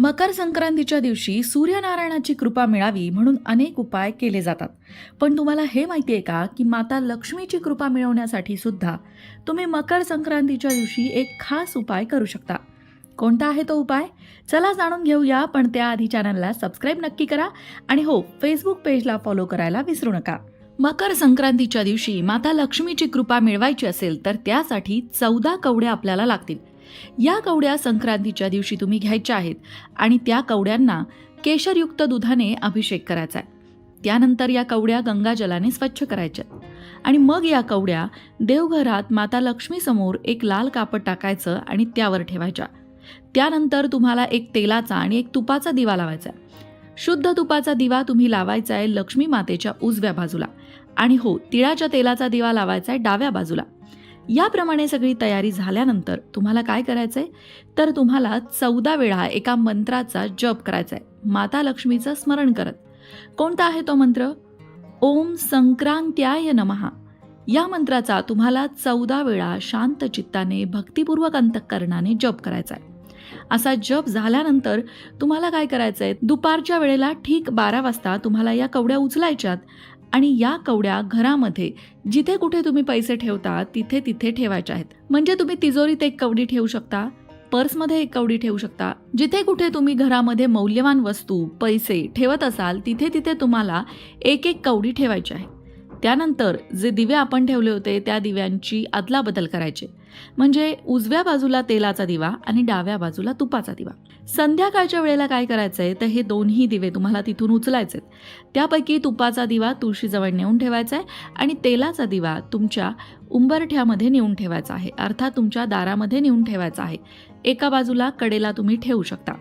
मकर संक्रांतीच्या दिवशी सूर्यनारायणाची कृपा मिळावी म्हणून अनेक उपाय केले जातात. पण तुम्हाला हे माहिती आहे का की माता लक्ष्मीची कृपा मिळवण्यासाठी सुद्धा तुम्ही मकर संक्रांतीच्या दिवशी एक खास उपाय करू शकता. कोणता आहे तो उपाय? चला जाणून घेऊया पण त्याआधी चॅनलला सबस्क्राईब नक्की करा आणि हो फेसबुक पेजला फॉलो करायला विसरू नका. मकर संक्रांतीच्या दिवशी माता लक्ष्मीची कृपा मिळवायची असेल तर त्यासाठी चौदा कवड्या आपल्याला लागतील. या कवड्या संक्रांतीच्या दिवशी तुम्ही घ्यायच्या आहेत आणि त्या कवड्यांना केशरयुक्त दुधाने अभिषेक करायचा आहे. त्यानंतर या कवड्या गंगाजलाने स्वच्छ करायच्या. आणि मग या कवड्या देवघरात माता लक्ष्मीसमोर एक लाल कापड टाकायचं आणि त्यावर ठेवायच्या. त्यानंतर तुम्हाला एक तेलाचा आणि एक तुपाचा दिवा लावायचा. आहे शुद्ध तुपाचा दिवा तुम्ही लावायचा आहे लक्ष्मी मातेच्या उजव्या बाजूला. आणि हो तिळाच्या तेलाचा दिवा लावायचा आहे डाव्या बाजूला. याप्रमाणे सगळी तयारी झाल्यानंतर तुम्हाला काय करायचं आहे तर तुम्हाला चौदा वेळा एका मंत्राचा जप करायचा आहे माता लक्ष्मीचं स्मरण करत. कोणता आहे तो मंत्र? ओम संक्रांत्याय नमहा या मंत्राचा तुम्हाला चौदा वेळा शांत चित्ताने भक्तिपूर्वक अंतकरणाने जप करायचा आहे असा जप झाल्यानंतर तुम्हाला काय करायचं आहे दुपारच्या वेळेला ठीक बारा वाजता तुम्हाला या कवड्या उचलायच्यात आणि या कवड्या घरामध्ये जिथे कुठे तुम्ही पैसे ठेवता तिथे तिथे ठेवायच्या आहेत. म्हणजे तुम्ही तिजोरीत एक कवडी ठेवू शकता पर्समध्ये एक कवडी ठेवू शकता जिथे कुठे तुम्ही घरामध्ये मौल्यवान वस्तू पैसे ठेवत असाल तिथे तिथे तुम्हाला एक एक कवडी ठेवायची आहे. त्यानंतर जे दिवे आपण ठेवले होते त्या दिव्यांची अदलाबदल करायची. म्हणजे उजव्या बाजूला तेलाचा दिवा आणि डाव्या बाजूला तुपाचा दिवा. संध्याकाळच्या वेळेला काय करायचं आहे तर हे दोन्ही दिवे तुम्हाला तिथून उचलायचे त्यापैकी तुपाचा दिवा तुळशीजवळ नेऊन ठेवायचा आहे आणि तेलाचा दिवा तुमच्या उंबरठ्यामध्ये नेऊन ठेवायचा आहे. अर्थात तुमच्या दारामध्ये नेऊन ठेवायचा आहे. एका बाजूला कडेला तुम्ही ठेवू शकता.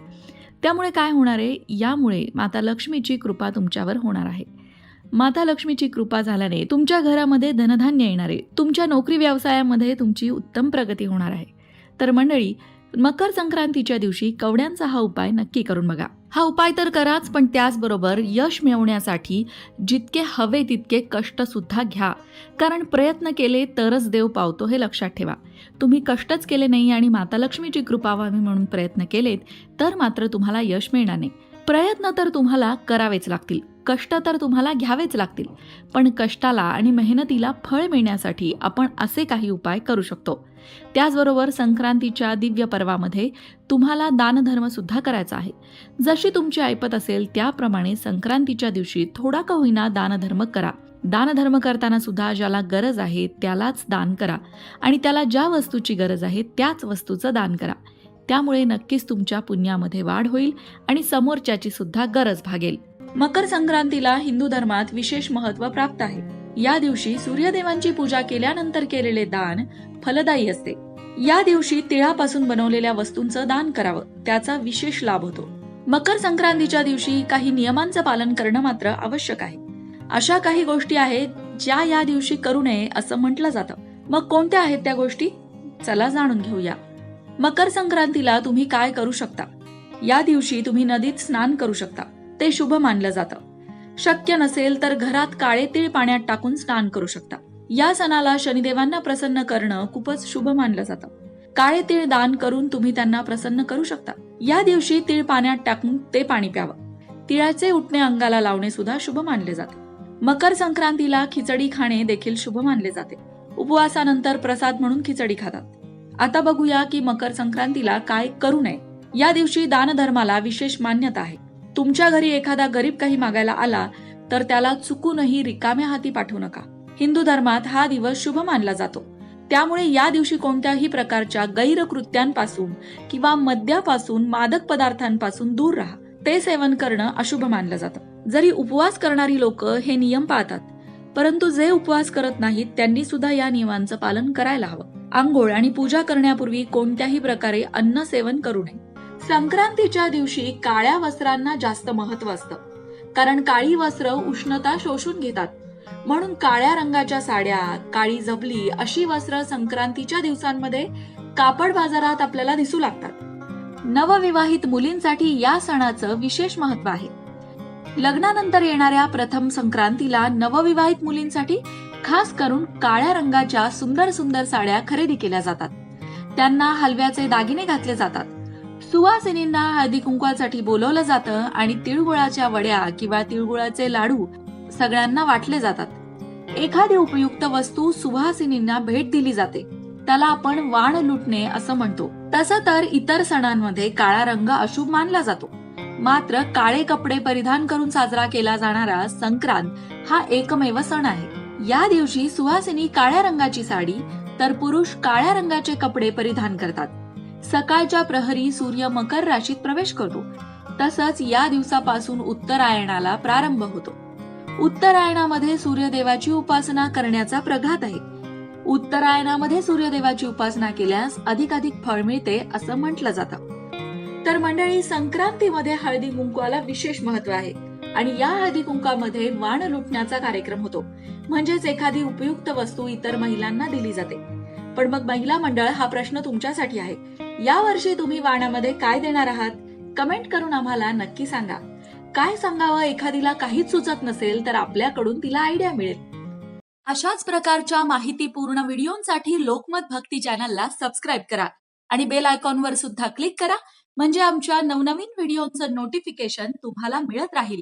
त्यामुळे काय होणार आहे? यामुळे माता लक्ष्मीची कृपा तुमच्यावर होणार आहे. माता लक्ष्मीची कृपा झाल्याने तुमच्या घरामध्ये धनधान्य येणार आहे. तुमच्या नोकरी व्यवसायामध्ये तुमची उत्तम प्रगती होणार आहे. तर मंडळी मकर संक्रांतीच्या दिवशी कवड्यांचा हा उपाय नक्की करून बघा. हा उपाय तर कराच पण त्याचबरोबर यश मिळवण्यासाठी जितके हवे तितके कष्ट सुद्धा घ्या. कारण प्रयत्न केले तरच देव पावतो हे लक्षात ठेवा. तुम्ही कष्टच केले नाही आणि माता लक्ष्मीची कृपा व्हावी म्हणून प्रयत्न केलेत तर मात्र तुम्हाला यश मिळणार नाही. प्रयत्न तर तुम्हाला करावेच लागतील. कष्ट तर तुम्हाला घ्यावेच लागतील. पण कष्टाला आणि मेहनतीला फळ मिळण्यासाठी आपण असे काही उपाय करू शकतो. त्याचबरोबर संक्रांतीच्या दिव्य पर्वामध्ये तुम्हाला दानधर्म सुद्धा करायचा आहे. जशी तुमची ऐपत असेल त्याप्रमाणे संक्रांतीच्या दिवशी थोडा का होईना दानधर्म करा. दानधर्म करताना सुद्धा ज्याला गरज आहे त्यालाच दान करा. आणि त्याला ज्या वस्तूची गरज आहे त्याच वस्तूचं दान करा. त्यामुळे नक्कीच तुमच्या पुण्यामध्ये वाढ होईल आणि समोरच्याची सुद्धा गरज भागेल. मकर संक्रांतीला हिंदू धर्मात विशेष महत्त्व प्राप्त आहे. या दिवशी सूर्यदेवांची पूजा केल्यानंतर केलेले दान फलदायी असते. या दिवशी तिळापासून बनवलेल्या वस्तूंचं दान करावं त्याचा विशेष लाभ होतो. मकर संक्रांतीच्या दिवशी काही नियमांचं पालन करणं मात्र आवश्यक आहे. अशा काही गोष्टी आहेत ज्या या दिवशी करू नये असं म्हटलं जातं. मग कोणत्या आहेत त्या गोष्टी? चला जाणून घेऊया. मकर संक्रांतीला तुम्ही काय करू शकता? या दिवशी तुम्ही नदीत स्नान करू शकता. ते शुभ मानलं जातं. शक्य नसेल तर घरात काळे तीळ पाण्यात टाकून स्नान करू शकता. या सणाला शनिदेवांना प्रसन्न करणं खूपच शुभ मानलं जातं. काळे तीळ दान करून तुम्ही त्यांना प्रसन्न करू शकता. या दिवशी तीळ पाण्यात टाकून ते पाणी प्यावं. तिळाचे उठणे अंगाला लावणे सुद्धा शुभ मानले जाते. मकर संक्रांतीला खिचडी खाणे देखील शुभ मानले जाते. उपवासानंतर प्रसाद म्हणून खिचडी खातात. आता बघूया की मकर संक्रांतीला काय करू नये. या दिवशी दानधर्माला विशेष मान्यता आहे. तुमच्या घरी एखादा गरीब काही मागायला आला तर त्याला चुकूनही रिकाम्या हाती पाठवू नका. हिंदू धर्मात हा दिवस शुभ मानला जातो. त्यामुळे या दिवशी कोणत्याही प्रकारच्या गैरकृत्यांपासून किंवा मद्यापासून मादक पदार्थांपासून दूर राहा. ते सेवन करणं अशुभ मानलं जातं. जरी उपवास करणारी लोक हे नियम पाळतात परंतु जे उपवास करत नाहीत त्यांनी सुद्धा या नियमांचं पालन करायला हवं. आंघोळ आणि पूजा करण्यापूर्वी कोणत्याही प्रकारे अन्न सेवन करू नये. संक्रांतीच्या दिवशी काळ्या वस्त्रांना जास्त महत्त्व असतं. कारण काळी वस्त्र उष्णता शोषून घेतात. म्हणून काळ्या रंगाच्या साड्या काळी जबली अशी वस्त्र संक्रांतीच्या दिवसांमध्ये कापड बाजारात आपल्याला दिसू लागतात. नवविवाहित मुलींसाठी या सणाचं विशेष महत्त्व आहे. लग्नानंतर येणाऱ्या प्रथम संक्रांतीला नवविवाहित मुलींसाठी खास करून काळ्या रंगाच्या सुंदर सुंदर साड्या खरेदी केल्या जातात. त्यांना हलव्याचे दागिने घातले जातात. सुवासिनींना हळदी कुंकवासाठी बोलवलं जातं आणि तिळगुळाच्या वड्या किंवा तिळगुळाचे लाडू सगळ्यांना वाटले जातात. एखादी उपयुक्त वस्तू सुवासिनींना भेट दिली जाते. त्याला आपण वाण लुटणे असं म्हणतो. तसं तर इतर सणांमध्ये काळा रंग अशुभ मानला जातो. मात्र काळे कपडे परिधान करून साजरा केला जाणारा संक्रांत हा एकमेव सण आहे. या दिवशी सुहासिनी काळ्या रंगाची साडी तर पुरुष काळ्या रंगाचे कपडे परिधान करतात. सकाळच्या प्रहरी सूर्य मकर राशीत प्रवेश करतो. तसंच या दिवसापासून उत्तरायणाला प्रारंभ होतो. उत्तरायणामध्ये सूर्यदेवाची उपासना करण्याचा प्रघात आहे. उत्तरायणामध्ये सूर्यदेवाची उपासना केल्यास अधिकाधिक फळ मिळते असं म्हटलं जातं. तर मंडळी संक्रांतीमध्ये हळदी कुंकवाला विशेष महत्त्व आहे. आणि या हळदी कुंकामध्ये वाण लुटण्याचा कार्यक्रम होतो. म्हणजेच एखादी उपयुक्त वस्तू इतर महिलांना दिली जाते. पण मग महिला मंडळ हा प्रश्न तुमच्यासाठी आहे. या वर्षी तुम्ही वाणामध्ये काय देणार आहात? कमेंट करून आम्हाला नक्की सांगा. काय सांगावं? एखादीला काहीच सुचत नसेल तर आपल्याकडून तिला आयडिया मिळेल. अशाच प्रकारच्या माहितीपूर्ण व्हिडिओंसाठी लोकमत भक्ती चॅनलला सबस्क्राईब करा आणि बेल आयकॉनवर सुद्धा क्लिक करा. म्हणजे आमच्या नवनवीन व्हिडिओचं नोटिफिकेशन तुम्हाला मिळत राहील.